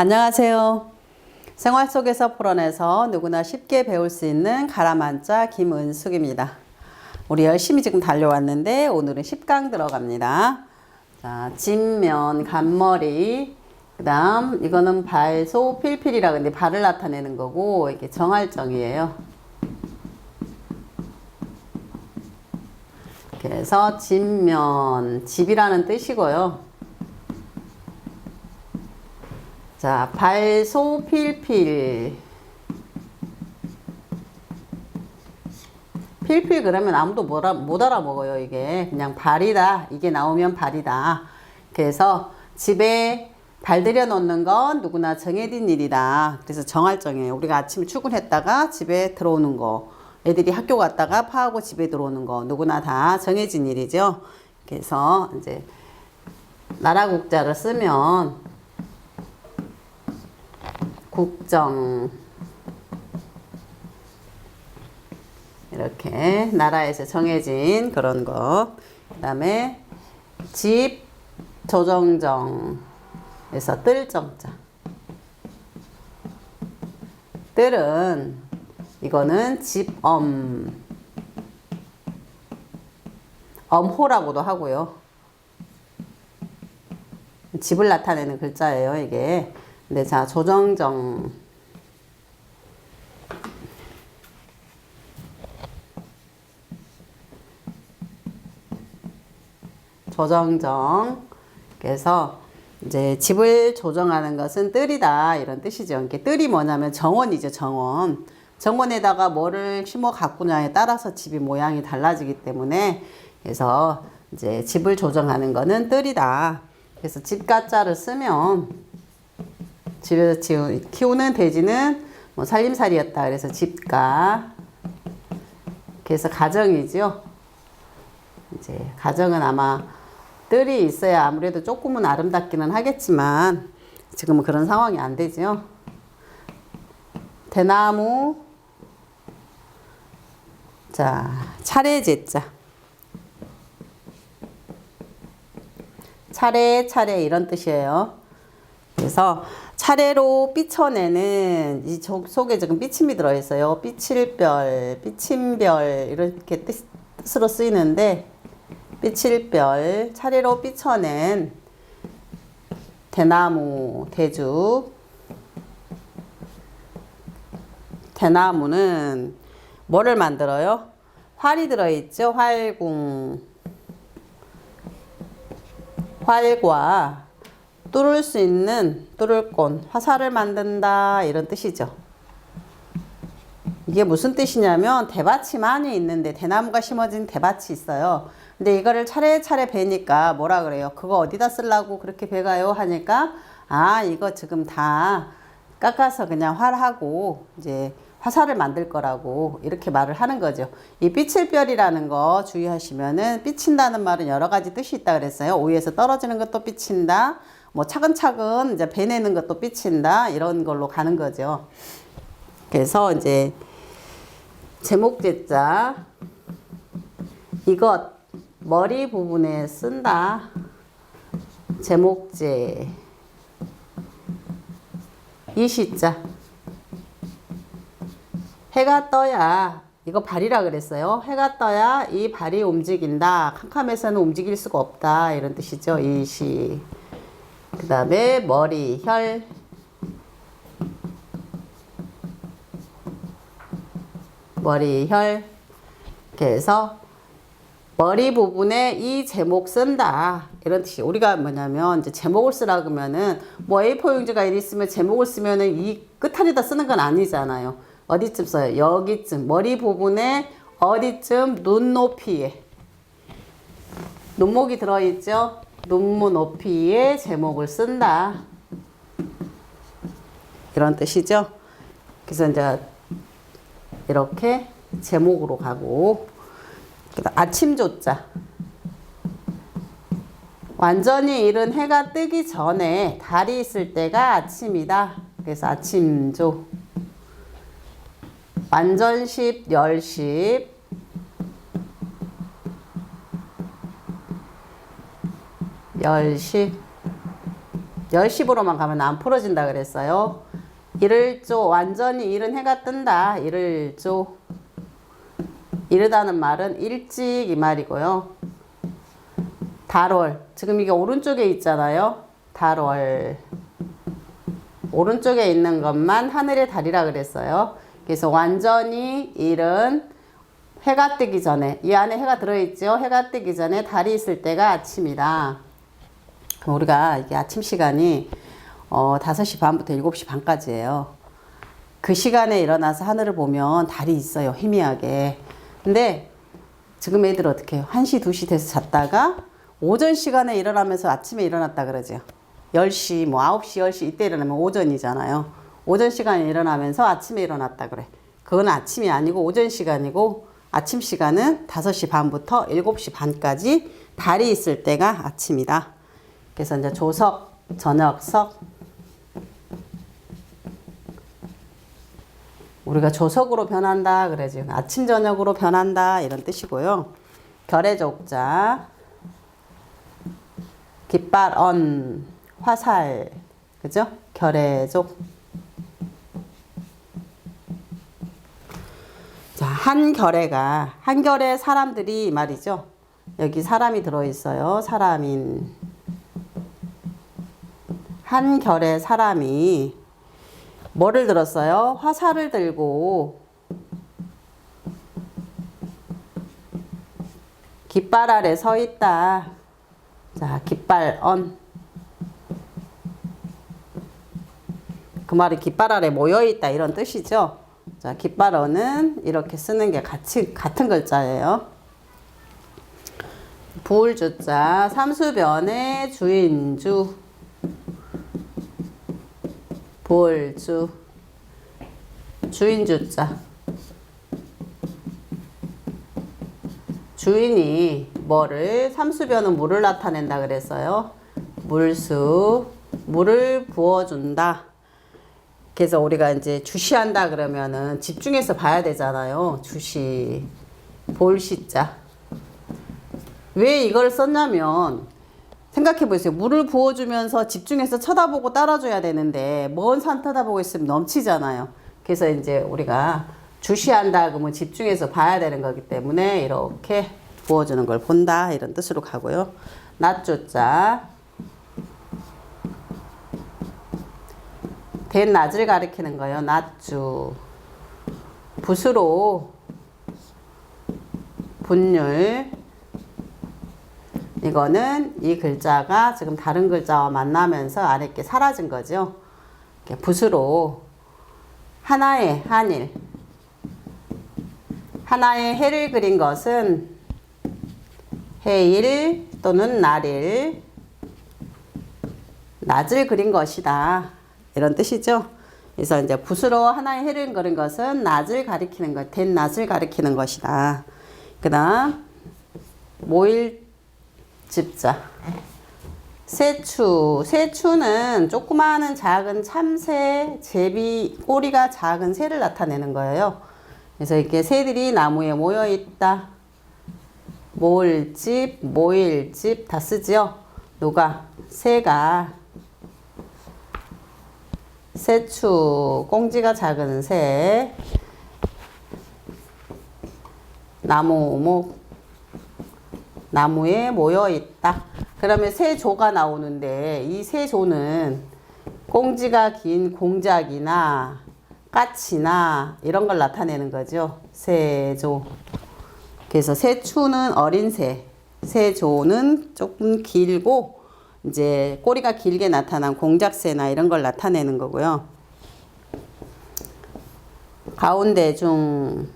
안녕하세요. 생활 속에서 풀어내서 누구나 쉽게 배울 수 있는 가라만자 김은숙입니다. 우리 열심히 지금 달려왔는데 오늘은 10강 들어갑니다. 자, 진면, 간머리, 그 다음 이거는 발소 필필이라 근데 발을 나타내는 거고 이게 정할정이에요. 그래서 진면, 집이라는 뜻이고요. 자, 발소필필. 필필 그러면 아무도 못, 알아, 못 알아먹어요, 이게. 그냥 발이다. 이게 나오면 발이다. 그래서 집에 발 들여 놓는 건 누구나 정해진 일이다. 그래서 정할정이에요. 우리가 아침에 출근했다가 집에 들어오는 거. 애들이 학교 갔다가 파하고 집에 들어오는 거. 누구나 다 정해진 일이죠. 그래서 이제 나라 국자를 쓰면 국정. 이렇게 나라에서 정해진 그런 거. 그다음에 집 조정정에서 뜰 정자. 뜰은 이거는 집엄. 엄호라고도 하고요. 집을 나타내는 글자예요 이게 네, 자, 조정정. 조정정. 그래서 이제 집을 조정하는 것은 뜰이다 이런 뜻이죠. 이게 뜰이 뭐냐면 정원이죠, 정원. 정원에다가 뭐를 심어 가꾸냐에 따라서 집이 모양이 달라지기 때문에 그래서 이제 집을 조정하는 것은 뜰이다. 그래서 집가자를 쓰면 집에서 키우는 돼지는 뭐 살림살이였다. 그래서 집가. 그래서 가정이죠. 이제 가정은 아마 뜰이 있어야 아무래도 조금은 아름답기는 하겠지만 지금은 그런 상황이 안 되죠. 대나무. 자, 차례제자. 차례, 차례 이런 뜻이에요. 그래서 차례로 삐쳐내는 이 속에 지금 삐침이 들어있어요. 삐칠별, 삐침별 이렇게 뜻, 뜻으로 쓰이는데 삐칠별 차례로 삐쳐낸 대나무 대주 대나무는 뭐를 만들어요? 활이 들어있죠. 활궁 활과 뚫을 수 있는 뚫을꽃, 화살을 만든다 이런 뜻이죠. 이게 무슨 뜻이냐면 대밭이 많이 있는데 대나무가 심어진 대밭이 있어요. 근데 이거를 차례차례 베니까 뭐라 그래요? 그거 어디다 쓰려고 그렇게 베가요? 하니까 아 이거 지금 다 깎아서 그냥 활하고 이제 화살을 만들 거라고 이렇게 말을 하는 거죠. 이 삐칠별이라는 거 주의하시면은 삐친다는 말은 여러 가지 뜻이 있다 그랬어요. 오이에서 떨어지는 것도 삐친다. 뭐 차근차근 이제 베내는 것도 삐친다 이런 걸로 가는 거죠. 그래서 이제 제목제자 이것 머리 부분에 쓴다. 제목제 이 시자 해가 떠야 이거 발이라 그랬어요. 해가 떠야 이 발이 움직인다. 캄캄해서는 움직일 수가 없다. 이런 뜻이죠. 이 시. 그 다음에 머리, 혈. 머리, 혈. 그래서 머리 부분에 이 제목 쓴다. 이런 뜻이 우리가 뭐냐면 이제 제목을 쓰라 그러면은 뭐 A4 용지가 이리 있으면 제목을 쓰면은 이 끝단에다 쓰는 건 아니잖아요. 어디쯤 써요? 여기쯤 머리 부분에 어디쯤 눈높이에 눈목이 들어있죠? 논문 높이에 제목을 쓴다. 이런 뜻이죠. 그래서 이제 이렇게 제목으로 가고 아침 조자 완전히 이른 해가 뜨기 전에 달이 있을 때가 아침이다. 그래서 아침조 완전십 열십 열시 열십으로만 가면 안 풀어진다 그랬어요. 이를조 완전히 이른 해가 뜬다. 이를조 이르다는 말은 일찍 이 말이고요. 달월 지금 이게 오른쪽에 있잖아요. 달월 오른쪽에 있는 것만 하늘의 달이라 그랬어요. 그래서 완전히 이른 해가 뜨기 전에 이 안에 해가 들어있죠. 해가 뜨기 전에 달이 있을 때가 아침이다. 우리가 이게 아침 시간이 어, 5시 반부터 7시 반까지예요. 그 시간에 일어나서 하늘을 보면 달이 있어요. 희미하게. 근데 지금 애들 어떻게 해요? 1시, 2시 돼서 잤다가 오전 시간에 일어나면서 아침에 일어났다 그러죠. 10시, 뭐 9시, 10시 이때 일어나면 오전이잖아요. 오전 시간에 일어나면서 아침에 일어났다 그래. 그건 아침이 아니고 오전 시간이고 아침 시간은 5시 반부터 7시 반까지 달이 있을 때가 아침이다. 그래서 이제 조석, 저녁석 우리가 조석으로 변한다 그래지 아침 저녁으로 변한다 이런 뜻이고요. 결의 족자 깃발 언 화살 그죠? 결의 족 자, 한 결의가 한 결의 사람들이 말이죠. 여기 사람이 들어 있어요. 사람인 한 결의 사람이 뭐를 들었어요? 화살을 들고 깃발 아래 서 있다. 자, 깃발 언. 그 말이 깃발 아래 모여 있다 이런 뜻이죠. 자, 깃발 언은 이렇게 쓰는 게 같이 같은 글자예요. 부울주자 삼수변의 주인주 볼주 주인 주자 주인이 뭐를 삼수변은 물을 나타낸다 그랬어요. 물수 물을 부어준다. 그래서 우리가 이제 주시한다 그러면은 집중해서 봐야 되잖아요. 주시 볼시자 왜 이걸 썼냐면 생각해 보세요. 물을 부어주면서 집중해서 쳐다보고 따라줘야 되는데 먼 산 쳐다보고 있으면 넘치잖아요. 그래서 이제 우리가 주시한다 그러면 집중해서 봐야 되는 거기 때문에 이렇게 부어주는 걸 본다 이런 뜻으로 가고요. 낮조자 된 낮을 가리키는 거예요. 낮주 붓으로 분율 이거는 이 글자가 지금 다른 글자와 만나면서 아래 게 사라진 거죠. 이렇게 붓으로 하나의 한일 하나의 해를 그린 것은 해일 또는 날일 낮을 그린 것이다. 이런 뜻이죠. 그래서 이제 붓으로 하나의 해를 그린 것은 낮을 가리키는 것, 된 낮을 가리키는 것이다. 그 다음, 모일 집자. 새추. 새추는 조그마한 작은 참새, 제비, 꼬리가 작은 새를 나타내는 거예요. 그래서 이렇게 새들이 나무에 모여 있다. 모을집, 모일집 다 쓰지요. 누가? 새가. 새추, 꽁지가 작은 새. 나무, 목, 나무에 모여 있다. 그러면 세 조가 나오는데 이 세 조는 꽁지가 긴 공작이나 까치나 이런 걸 나타내는 거죠. 세조. 그래서 세추는 어린 새, 세조는 조금 길고 이제 꼬리가 길게 나타난 공작새나 이런 걸 나타내는 거고요. 가운데 중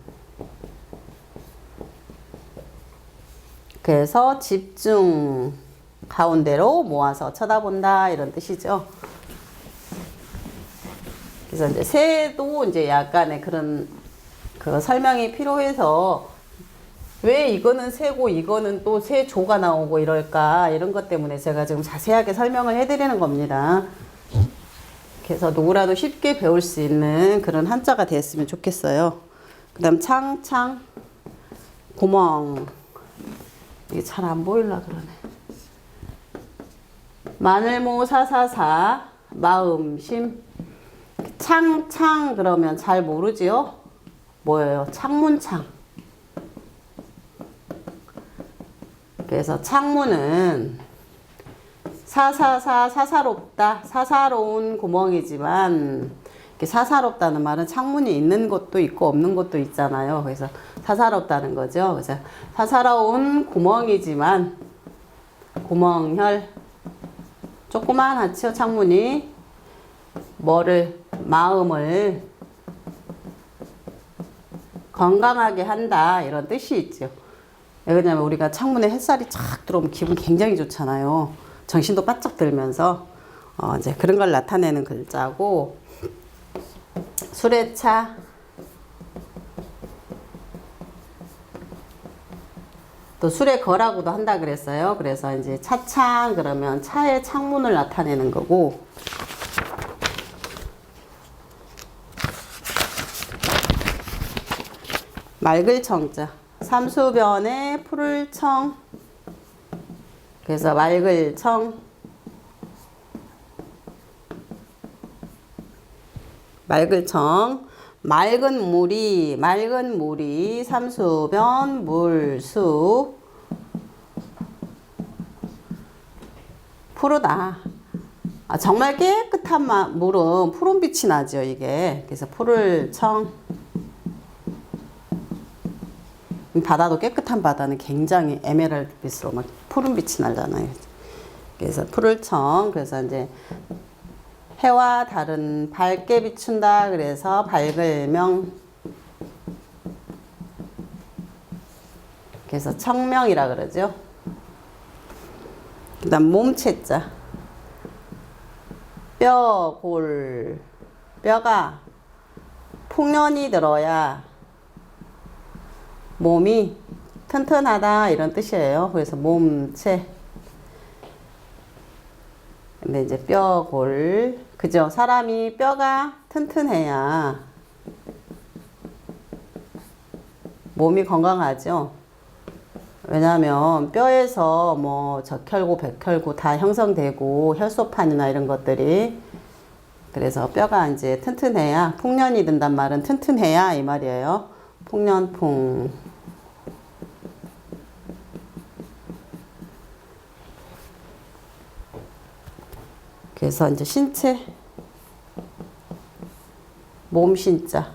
그래서 집중 가운데로 모아서 쳐다본다 이런 뜻이죠. 그래서 이제 새도 이제 약간의 그런 그 설명이 필요해서 왜 이거는 새고 이거는 또 새 조가 나오고 이럴까 이런 것 때문에 제가 지금 자세하게 설명을 해드리는 겁니다. 그래서 누구라도 쉽게 배울 수 있는 그런 한자가 됐으면 좋겠어요. 그 다음 창창 구멍 이게 잘 안 보일라 그러네. 마늘모 사사사 마음심 창창 그러면 잘 모르지요? 뭐예요? 창문창. 그래서 창문은 사사사 사사롭다 사사로운 구멍이지만 사사롭다는 말은 창문이 있는 곳도 있고 없는 곳도 있잖아요. 그래서 사사롭다는 거죠. 그래서 사사로운 구멍이지만 구멍혈 조그만하죠 창문이 뭐를 마음을 건강하게 한다 이런 뜻이 있죠. 왜냐면 우리가 창문에 햇살이 쫙 들어오면 기분 굉장히 좋잖아요. 정신도 바짝 들면서 어 이제 그런 걸 나타내는 글자고 수레차. 또 술에 거라고도 한다 그랬어요. 그래서 이제 차창 그러면 차의 창문을 나타내는 거고. 맑을 청자. 삼수변에 푸를 청. 그래서 맑을 청 맑을 청 맑은 물이 맑은 물이 삼수변 물수 푸르다. 아, 정말 깨끗한 마- 물은 푸른 빛이 나죠 이게. 그래서 푸를 청 바다도 깨끗한 바다는 굉장히 에메랄드 빛으로 막 푸른 빛이 나잖아요. 그래서 푸를 청 그래서 이제 해와 달은 밝게 비춘다. 그래서 밝을명. 그래서 청명이라 그러죠. 그 다음 몸체자. 뼈, 골. 뼈가 풍년이 들어야 몸이 튼튼하다 이런 뜻이에요. 그래서 몸체. 근데 이제 뼈, 골. 그죠? 사람이 뼈가 튼튼해야 몸이 건강하죠. 왜냐하면 뼈에서 뭐 적혈구, 백혈구 다 형성되고 혈소판이나 이런 것들이 그래서 뼈가 이제 튼튼해야 풍년이 든단 말은 튼튼해야 이 말이에요. 풍년풍. 그래서 이제 신체 몸 신자.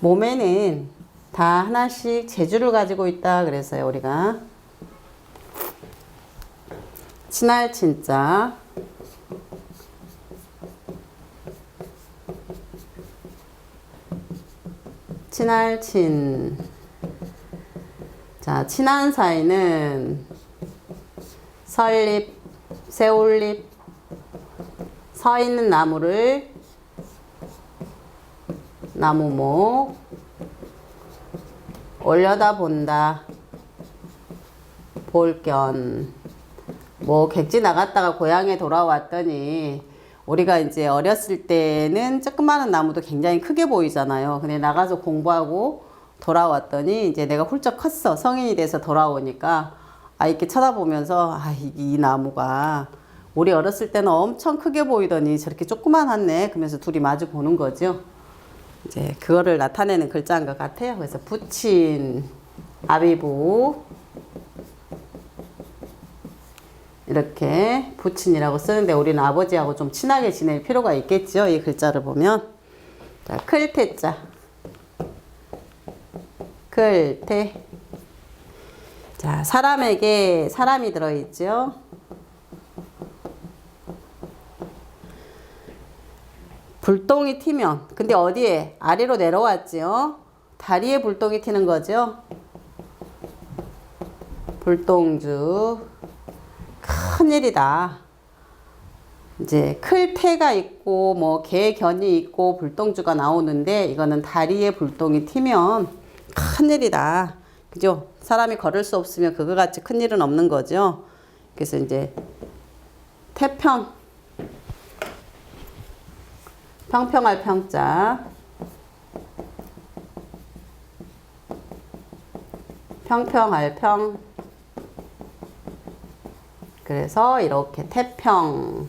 몸에는 다 하나씩 재주를 가지고 있다 그래서요 우리가. 친할 친자. 친할 친. 자, 친한 사이는 설립, 새올립, 서 있는 나무를 나무목 올려다 본다. 볼견. 뭐 객지 나갔다가 고향에 돌아왔더니 우리가 이제 어렸을 때는 조그마한 나무도 굉장히 크게 보이잖아요. 근데 나가서 공부하고 돌아왔더니 이제 내가 훌쩍 컸어. 성인이 돼서 돌아오니까 아 이렇게 쳐다보면서 아 이, 이 나무가 우리 어렸을 때는 엄청 크게 보이더니 저렇게 조그만하네. 그러면서 둘이 마주 보는 거죠. 이제 그거를 나타내는 글자인 것 같아요. 그래서 부친 아비부 이렇게 부친이라고 쓰는데 우리는 아버지하고 좀 친하게 지낼 필요가 있겠죠. 이 글자를 보면 자 클테자 클테 자 사람에게 사람이 들어있죠. 불똥이 튀면 근데 어디에 아래로 내려왔지요. 다리에 불똥이 튀는 거죠. 불똥주 큰일이다. 이제 클태가 있고 뭐 개견이 있고 불똥주가 나오는데 이거는 다리에 불똥이 튀면 큰일이다. 그죠? 사람이 걸을 수 없으면 그거 같이 큰일은 없는 거죠. 그래서 이제 태평 평평할 평자 평평할 평 그래서 이렇게 태평.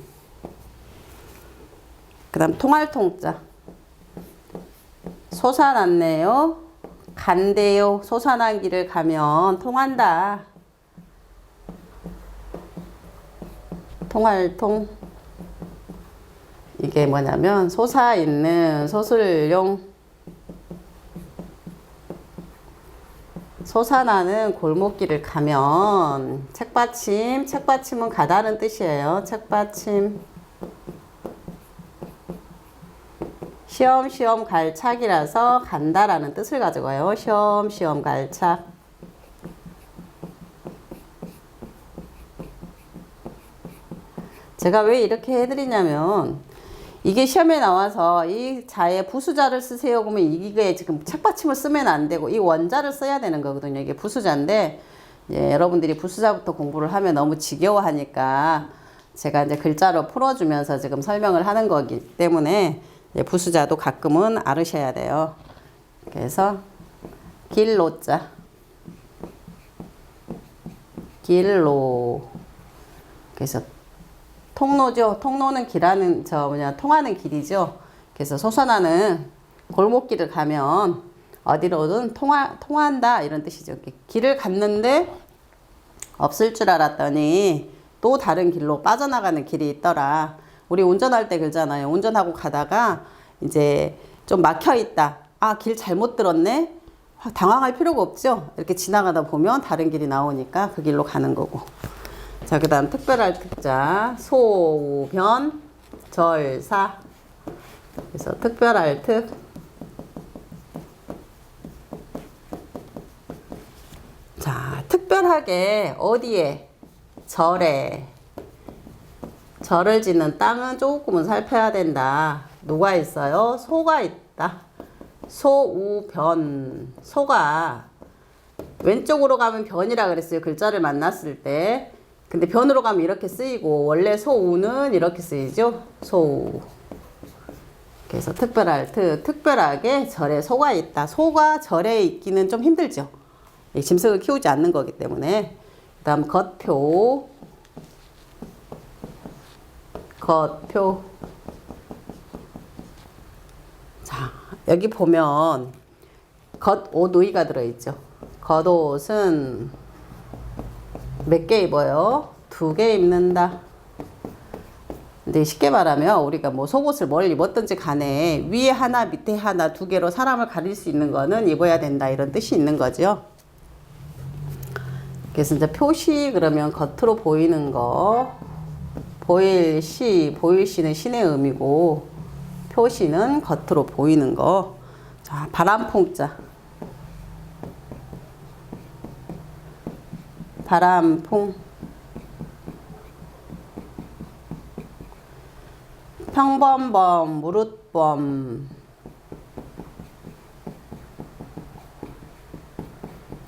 그 다음 통할 통자. 솟아났네요. 간대요. 솟아난 길을 가면 통한다. 통할 통. 이게 뭐냐면 솟아있는 소술용 솟아나는 골목길을 가면 책받침, 책받침은 가다는 뜻이에요. 책받침. 시험시험 갈착이라서 간다라는 뜻을 가져가요. 시험시험 갈착. 제가 왜 이렇게 해드리냐면 이게 시험에 나와서 이 자에 부수자를 쓰세요 그러면 이게 지금 책받침을 쓰면 안 되고 이 원자를 써야 되는 거거든요. 이게 부수자인데 예, 여러분들이 부수자부터 공부를 하면 너무 지겨워하니까 제가 이제 글자로 풀어주면서 지금 설명을 하는 거기 때문에 예, 부수자도 가끔은 알으셔야 돼요. 그래서 길로자 길로 그래서 통로죠. 통로는 길하는 저 뭐냐 통하는 길이죠. 그래서 솟아나는 골목길을 가면 어디로든 통하 통한다 이런 뜻이죠. 길을 갔는데 없을 줄 알았더니 또 다른 길로 빠져나가는 길이 있더라. 우리 운전할 때 그러잖아요. 운전하고 가다가 이제 좀 막혀 있다. 아, 길 잘못 들었네. 아, 당황할 필요가 없죠. 이렇게 지나가다 보면 다른 길이 나오니까 그 길로 가는 거고. 자, 그 다음 특별할 특자, 소변, 절사. 그래서 특별할 특. 자, 특별하게 어디에? 절에. 절을 짓는 땅은 조금은 살펴야 된다. 누가 있어요? 소가 있다. 소우변. 소가 왼쪽으로 가면 변이라 그랬어요. 글자를 만났을 때. 근데 변으로 가면 이렇게 쓰이고 원래 소우는 이렇게 쓰이죠. 소우. 그래서 특별할 트 특별하게 절에 소가 있다. 소가 절에 있기는 좀 힘들죠. 이 짐승을 키우지 않는 거기 때문에. 그다음 겉표. 겉표. 자, 여기 보면 겉옷 의가 들어있죠. 겉옷은 몇 개 입어요? 두 개 입는다. 근데 쉽게 말하면 우리가 뭐 속옷을 뭘 입었든지 간에 위에 하나 밑에 하나 두 개로 사람을 가릴 수 있는 거는 입어야 된다 이런 뜻이 있는 거죠. 그래서 이제 표시 그러면 겉으로 보이는 거 보일 시 보일 시는 신의 의미고 표시는 겉으로 보이는 거. 자, 바람풍자. 바람풍. 평범범, 무릇범.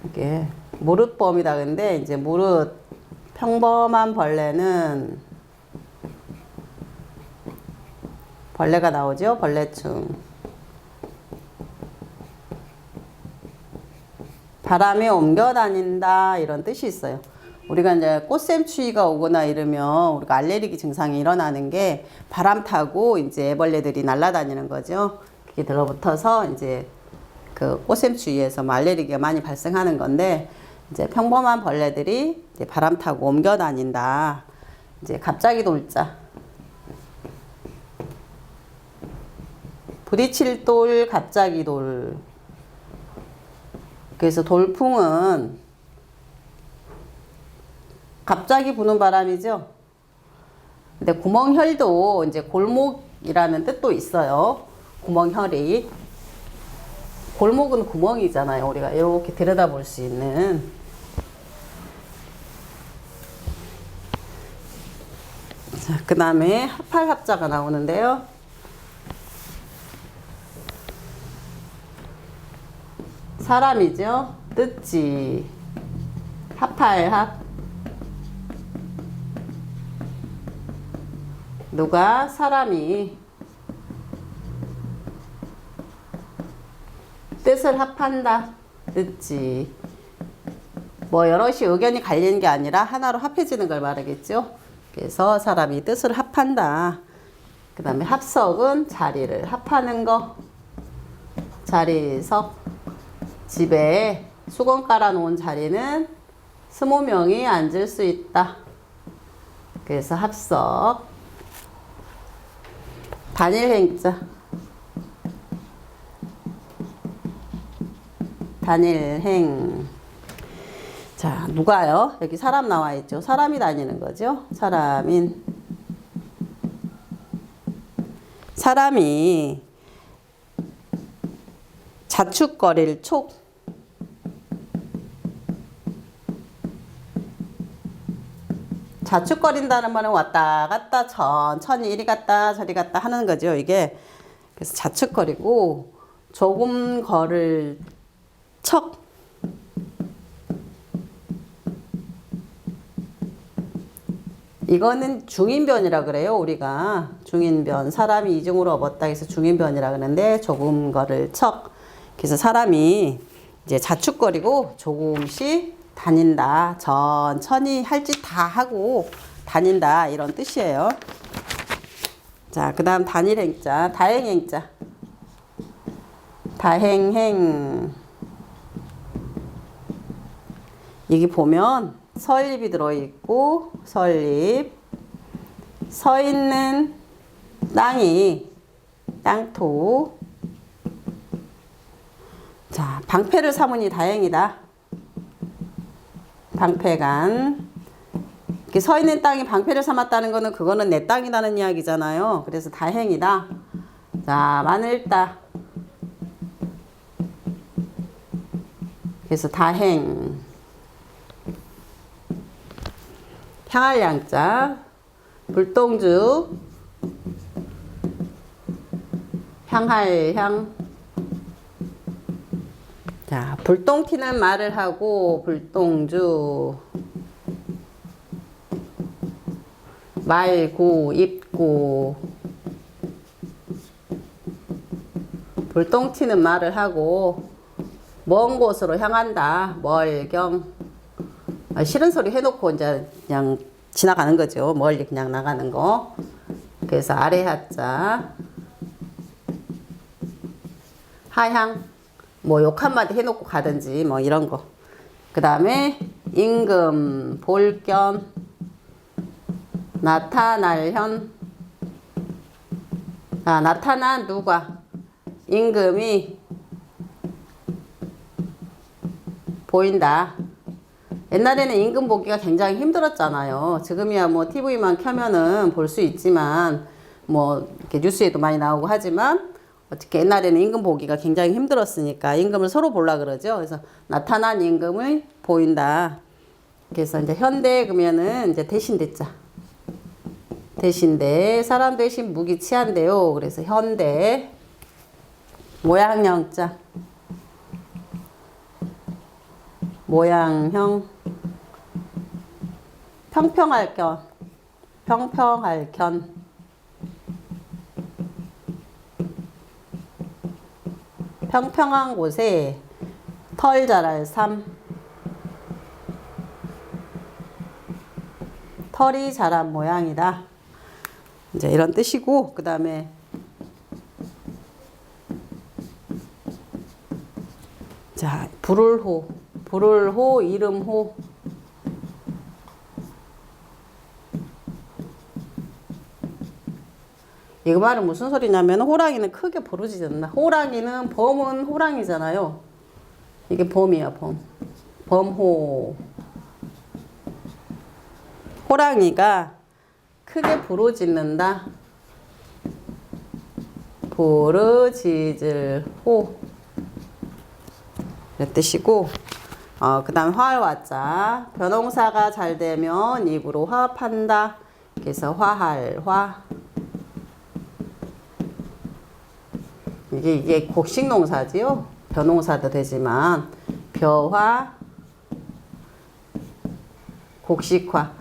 이게 무릇범이다 근데 이제 무릇 평범한 벌레는 벌레가 나오죠. 벌레충. 바람이 옮겨 다닌다 이런 뜻이 있어요. 우리가 이제 꽃샘추위가 오거나 이러면 우리가 알레르기 증상이 일어나는 게 바람 타고 이제 애벌레들이 날아다니는 거죠. 그게 들어붙어서 이제 그 꽃샘추위에서 뭐 알레르기가 많이 발생하는 건데 이제 평범한 벌레들이 이제 바람 타고 옮겨 다닌다. 이제 갑자기 돌자. 부딪힐 돌, 갑자기 돌. 그래서 돌풍은 갑자기 부는 바람이죠. 근데 구멍혈도 이제 골목이라는 뜻도 있어요. 구멍혈이. 골목은 구멍이잖아요. 우리가 이렇게 들여다볼 수 있는. 자, 그 다음에 합할합자가 나오는데요. 사람이죠. 뜻지. 합할 합. 누가 사람이 뜻을 합한다. 뜻지. 뭐 여럿이 의견이 갈리는 게 아니라 하나로 합해지는 걸 말하겠죠. 그래서 사람이 뜻을 합한다. 그 다음에 합석은 자리를 합하는 거. 자리석. 집에 수건 깔아놓은 자리는 스무 명이 앉을 수 있다. 그래서 합석. 단일 행자. 단일 행. 자, 누가요? 여기 사람 나와 있죠. 사람이 다니는 거죠. 사람인. 사람이 자축거릴 촉. 자축거린다는 말은 왔다 갔다 천천히 이리 갔다 저리 갔다 하는 거죠. 이게. 그래서 자축거리고 조금 걸을 척. 이거는 중인변이라 그래요 우리가. 중인변. 사람이 이중으로 업었다 해서 중인변이라 그러는데 조금 걸을 척. 그래서 사람이 이제 자축거리고 조금씩 다닌다. 천천히 할 짓 다 하고 다닌다. 이런 뜻이에요. 자 그 다음 단일 행자 다행 행자. 다행행. 여기 보면 설립이 들어있고 설립. 서 있는 땅이 땅토. 자 방패를 삼으니 다행이다 방패간. 이렇게 서 있는 땅이 방패를 삼았다는 거는 그거는 내 땅이라는 이야기잖아요. 그래서 다행이다. 자 마늘따. 그래서 다행. 향할 양자. 불똥주. 향할 향 자, 불똥 튀는 말을 하고 불똥주 말고 입고 불똥 튀는 말을 하고 먼 곳으로 향한다. 멀경 아, 싫은 소리 해놓고 이제 그냥 지나가는 거죠. 멀리 그냥 나가는 거. 그래서 아래 하자. 하향. 뭐 욕 한마디 해놓고 가든지 뭐 이런 거. 그 다음에 임금, 볼견, 나타날 현. 아, 나타난 누가? 임금이 보인다. 옛날에는 임금 보기가 굉장히 힘들었잖아요. 지금이야 뭐 TV만 켜면은 볼 수 있지만 뭐 이렇게 뉴스에도 많이 나오고 하지만 어떻게 옛날에는 임금 보기가 굉장히 힘들었으니까 임금을 서로 보려 그러죠. 그래서 나타난 임금을 보인다. 그래서 이제 현대 그러면은 이제 대신대자. 대신대 사람 대신 무기 취한대요. 그래서 현대 모양형자. 모양형 평평할 견 평평할 견 평평한 곳에 털 자랄 삶. 털이 자란 모양이다. 이제 이런 뜻이고 그 다음에 자 불을호 불을호 이름호 이거 말은 무슨 소리냐면 호랑이는 크게 않나. 호랑이는 범은 호랑이잖아요. 이게 범이야 범. 범호. 호랑이가 크게 부르짖는다. 부르짖을 호. 이런 뜻이고 어, 그 다음 화할화자 변홍사가 잘 되면 입으로 화합한다. 그래서 화할 화. 이게 이게 곡식 농사지요. 벼농사도 되지만 벼화 곡식화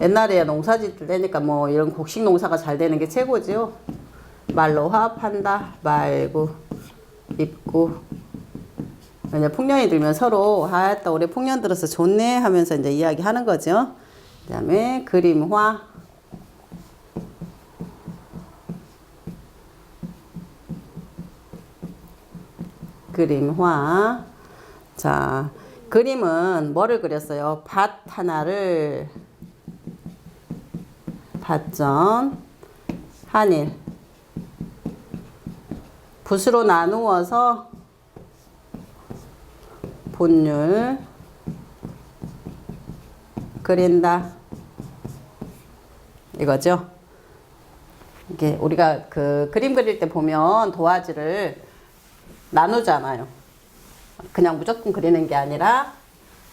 옛날에 농사 짓을 때니까 뭐 이런 곡식 농사가 잘 되는 게 최고지요. 말로 화합한다. 말고 입고 이제 풍년이 들면 서로 아따 올해 풍년 들어서 좋네 하면서 이제 이야기하는 거죠. 그다음에 그림화 그림화. 자 그림은 뭐를 그렸어요? 밭 하나를. 밭전. 한일. 붓으로 나누어서 본율. 그린다. 이거죠. 이게 우리가 그 그림 그릴 때 보면 도화지를 나누잖아요. 그냥 무조건 그리는 게 아니라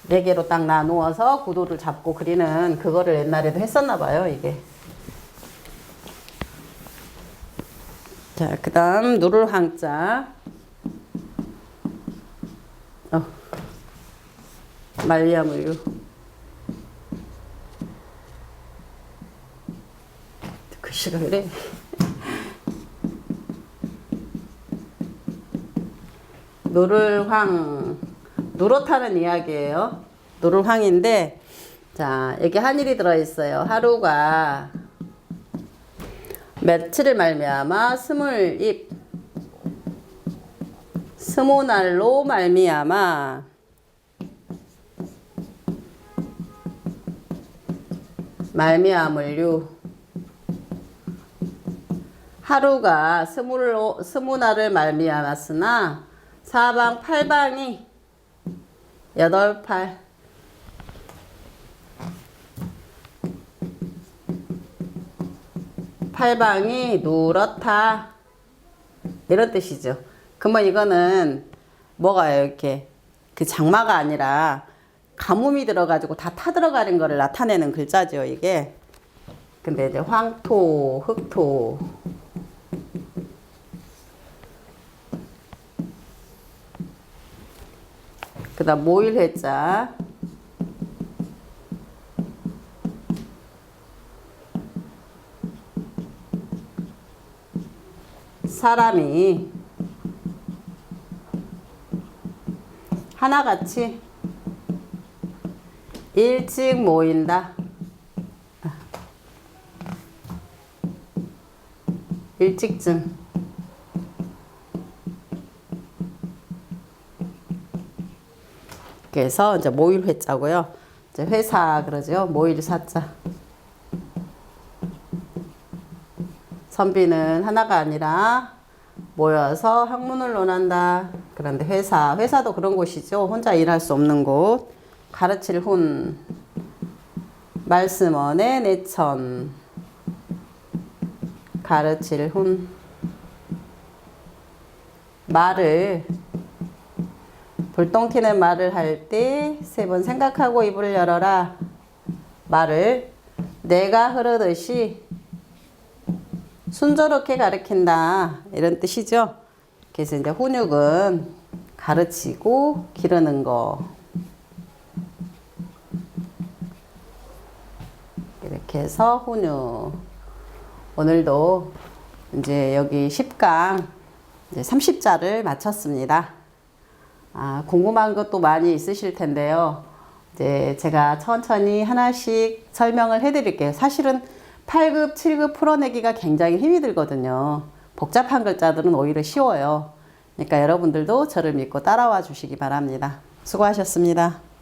네 개로 딱 나누어서 구도를 잡고 그리는 그거를 옛날에도 했었나 봐요, 이게. 자, 그 다음 누를 항자. 어. 말리아물유. 글씨가 그래. 노를황 노릇하는 이야기예요. 노를황인데 자 여기 한일이 들어있어요. 하루가 며칠을 말미암아 스물입 스무 날로 말미암아 말미암을유 하루가 스물로 스무 날을 말미암았으나 사방 팔방이 여덟 팔 팔방이 누렇다 이런 뜻이죠. 그러면 이거는 뭐가요 이렇게 그 장마가 아니라 가뭄이 들어가지고 다 타들어가는 거를 나타내는 글자죠 이게. 근데 이제 황토, 흑토 그 다음 모일 회자 사람이 하나같이 일찍 모인다. 일찍쯤. 그래서 이제 모일 회자고요. 이제 회사 그러죠. 모일 사자. 선비는 하나가 아니라 모여서 학문을 논한다. 그런데 회사, 회사도 그런 곳이죠. 혼자 일할 수 없는 곳. 가르칠 훈. 말씀원의 내천. 가르칠 훈. 말을 불똥 튀는 말을 할 때 세 번 생각하고 입을 열어라. 말을 내가 흐르듯이 순조롭게 가르친다. 이런 뜻이죠. 그래서 이제 훈육은 가르치고 기르는 거. 이렇게 해서 훈육. 오늘도 이제 여기 10강 이제 30자를 마쳤습니다. 아, 궁금한 것도 많이 있으실 텐데요. 이제 제가 천천히 하나씩 설명을 해드릴게요. 사실은 8급, 7급 풀어내기가 굉장히 힘이 들거든요. 복잡한 글자들은 오히려 쉬워요. 그러니까 여러분들도 저를 믿고 따라와 주시기 바랍니다. 수고하셨습니다.